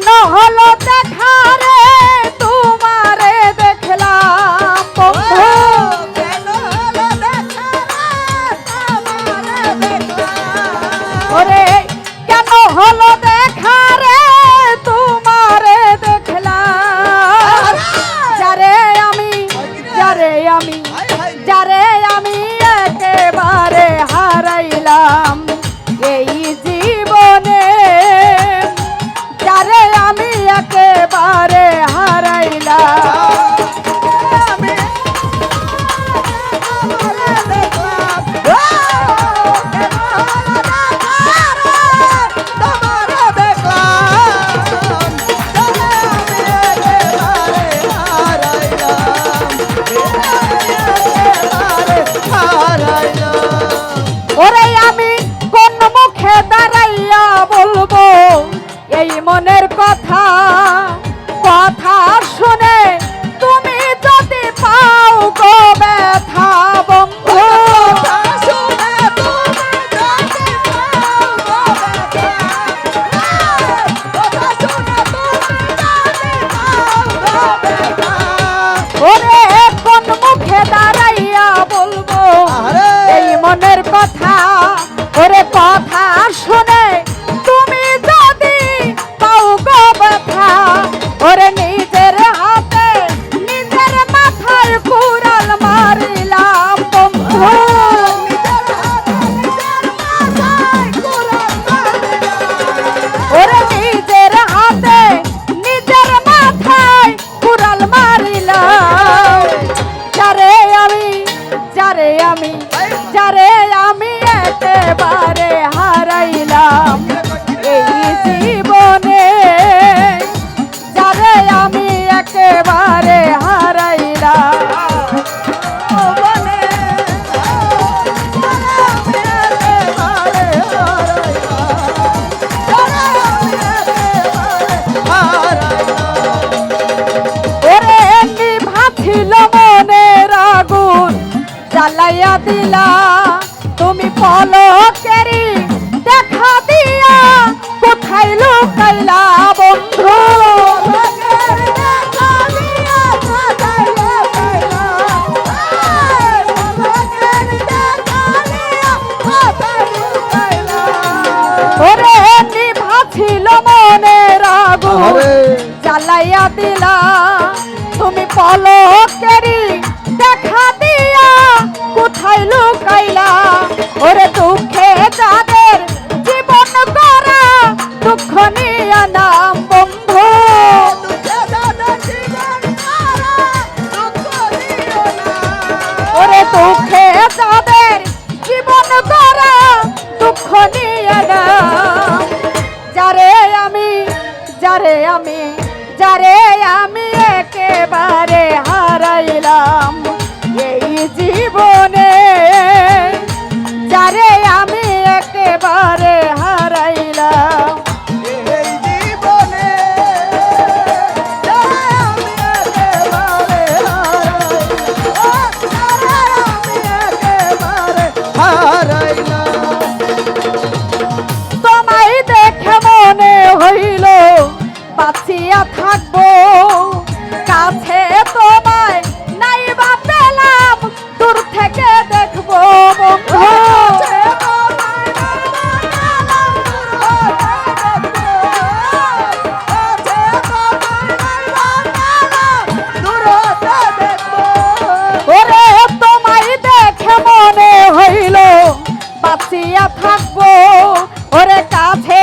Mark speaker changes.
Speaker 1: কেন হলো দেখা রে তোমারে দেখলাম। বন্ধু ওরে কেন হলো দেখা রে তোমারে দেখলাম। যারে আমি যারে আমি যারে আমি শুনে তুমি যদি পাও গো ব্যথা, ওরে নিজের হাতে নিজের মাথায় কুড়াল মারিলাম বন্ধু। ওরে নিজের হাতে নিজের মাথায় যারে আমি যারে আমি জ্বালাইয়া দিলা। তুমি পলকেরি দেখা দিয়া কোথায় লুকাইলা বন্ধু? ওরে এমনি ভাছিল জ্বালাইয়া দিলা। তুমি পলকেরি ওরে দুঃখে যাদের জীবন করা দুঃখ নিয়া নাম বন্ধু। ওরে দুঃখে যাদের জীবন করা দুঃখ নিয়ে নাম। যারে আমি যারে আমি যারে আমি একেবারে হারাইলাম এই জীবনে যারে আমি একেবারে বাঁচিয়া থাকব ওরে কাছে